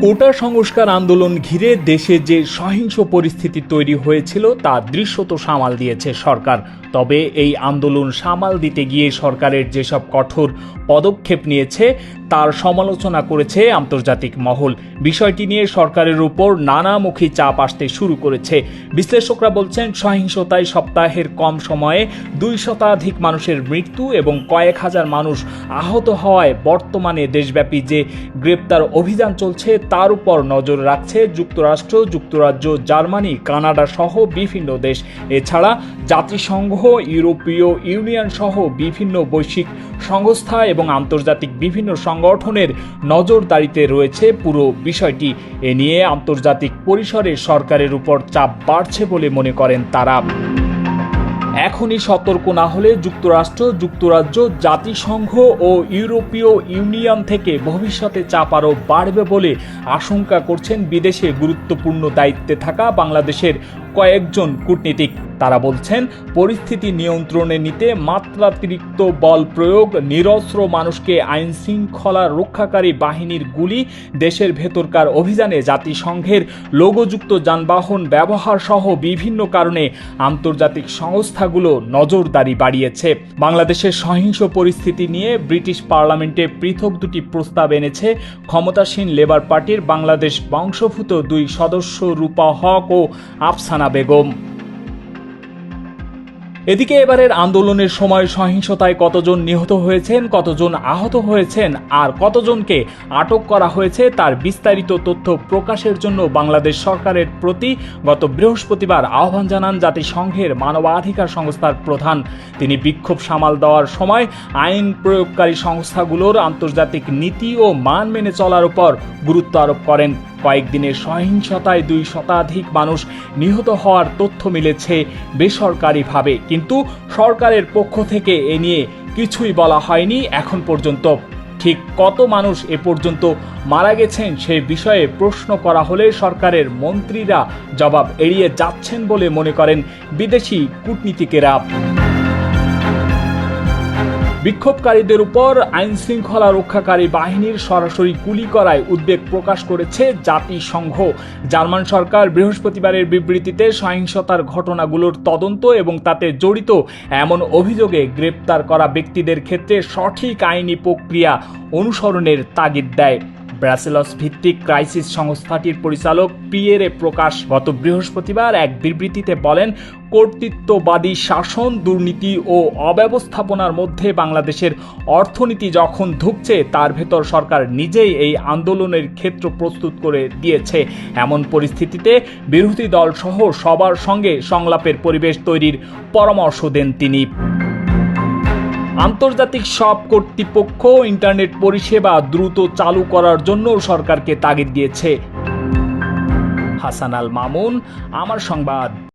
কোটা সংস্কার আন্দোলন ঘিরে দেশে যে সহিংস পরিস্থিতি তৈরি হয়েছিল, তা দৃশ্যত সামাল দিয়েছে সরকার। তবে এই আন্দোলন সামাল দিতে গিয়ে সরকারের যেসব কঠোর পদক্ষেপ নিয়েছে তার সমালোচনা করেছে আন্তর্জাতিক মহল। বিষয়টি নিয়ে সরকারের উপর নানামুখী চাপ আসতে শুরু করেছে। বিশ্লেষকরা বলছেন, সহিংসতায় সপ্তাহের কম সময়ে দুই শতাধিক মানুষের মৃত্যু এবং কয়েক হাজার মানুষ আহত হওয়ায় বর্তমানে দেশব্যাপী যে গ্রেপ্তার অভিযান চলছে, তার উপর নজর রাখছে যুক্তরাষ্ট্র, যুক্তরাজ্য, জার্মানি, কানাডা সহ বিভিন্ন দেশ। এছাড়া জাতিসংঘ, ইউরোপীয় ইউনিয়ন সহ বিভিন্ন বৈশ্বিক সংস্থা এবং আন্তর্জাতিক বিভিন্ন সংগঠনের নজরদারিতে রয়েছে পুরো বিষয়টি। এ নিয়ে আন্তর্জাতিক পরিসরে সরকারের উপর চাপ বাড়ছে বলে মনে করেন তারা। এখনই সতর্ক না হলে যুক্তরাষ্ট্র, যুক্তরাজ্য, জাতিসংঘ ও ইউরোপীয় ইউনিয়ন থেকে ভবিষ্যতে চাপ আরও বাড়বে বলে আশঙ্কা করছেন বিদেশে গুরুত্বপূর্ণ দায়িত্বে থাকা বাংলাদেশের কয়েকজন কূটনীতিক। তারা বলছেন, পরিস্থিতি নিয়ন্ত্রণে নিতে মাত্রাতিরিক্ত বল প্রয়োগ, নিরস্ত্র মানুষকে আইন শৃঙ্খলা রক্ষাকারী বাহিনীর গুলি, দেশের ভেতরকার অভিযানে জাতিসংঘের লোগোযুক্ত যানবাহন ব্যবহার সহ বিভিন্ন কারণে আন্তর্জাতিক সংস্থাগুলো নজরদারি বাড়িয়েছে। বাংলাদেশের সহিংস পরিস্থিতি নিয়ে ব্রিটিশ পার্লামেন্টে পৃথক দুটি প্রস্তাব এনেছে। ক্ষমতাসীন লেবার পার্টির বাংলাদেশ বংশভূত দুই সদস্য রূপা হক ও আফসানা বেগম? এদিকে এবারের আন্দোলনের সময় সহিংসতায় কতজন নিহত হয়েছেন, কতজন আহত হয়েছেন, আর কতজনকে আটক করা হয়েছে তার বিস্তারিত তথ্য প্রকাশের জন্য বাংলাদেশ সরকারের প্রতি গত বৃহস্পতিবার আহ্বান জানান জাতিসংঘের মানবাধিকার সংস্থার প্রধান। তিনি বিক্ষোভ সামাল দেওয়ার সময় আইন প্রয়োগকারী সংস্থাগুলোর আন্তর্জাতিক নীতি ও মান মেনে চলার উপর গুরুত্ব আরোপ করেন। কয়েকদিনের সহিংসতায় দুই শতাধিক মানুষ নিহত হওয়ার তথ্য মিলেছে বেসরকারিভাবে। কিন্তু সরকারের পক্ষ থেকে এ নিয়ে কিছুই বলা হয়নি এখন পর্যন্ত। ঠিক কত মানুষ এ পর্যন্ত মারা গেছেন সে বিষয়ে প্রশ্ন করা হলে সরকারের মন্ত্রীরা জবাব এড়িয়ে যাচ্ছেন বলে মনে করেন বিদেশি কূটনীতিকেরা। বিক্ষোভকারীদের উপর আইন শৃঙ্খলা রক্ষাকারী বাহিনীর সরাসরি গুলি করায় উদ্বেগ প্রকাশ করেছে জাতিসংঘ। জার্মান সরকার বৃহস্পতিবারের বিবৃতিতে সহিংসতার ঘটনাগুলোর তদন্ত এবং তাতে জড়িত এমন অভিযোগে গ্রেপ্তার করা ব্যক্তিদের ক্ষেত্রে সঠিক আইনি প্রক্রিয়া অনুসরণের তাগিদ দেয়। ব্রাসেলস ভিত্তিক ক্রাইসিস সংস্থাটির পরিচালক পিয়েরে প্রকাশ গত বৃহস্পতিবার এক বিবৃতিতে বলেন, কর্তৃত্ববাদী শাসন, দুর্নীতি ও অব্যবস্থাপনার মধ্যে বাংলাদেশের অর্থনীতি যখন ধুঁকছে, তার ভেতর সরকার নিজেই এই আন্দোলনের ক্ষেত্র প্রস্তুত করে দিয়েছে। এমন পরিস্থিতিতে বিরোধী দল সহ সবার সঙ্গে সংলাপের পরিবেশ তৈরির পরামর্শ দেন তিনি। আন্তর্জাতিক সব কর্তৃপক্ষ ইন্টারনেট পরিষেবা দ্রুত চালু করার জন্য সরকারকে তাগিদ দিয়েছে। হাসান আল মামুন, আমার সংবাদ।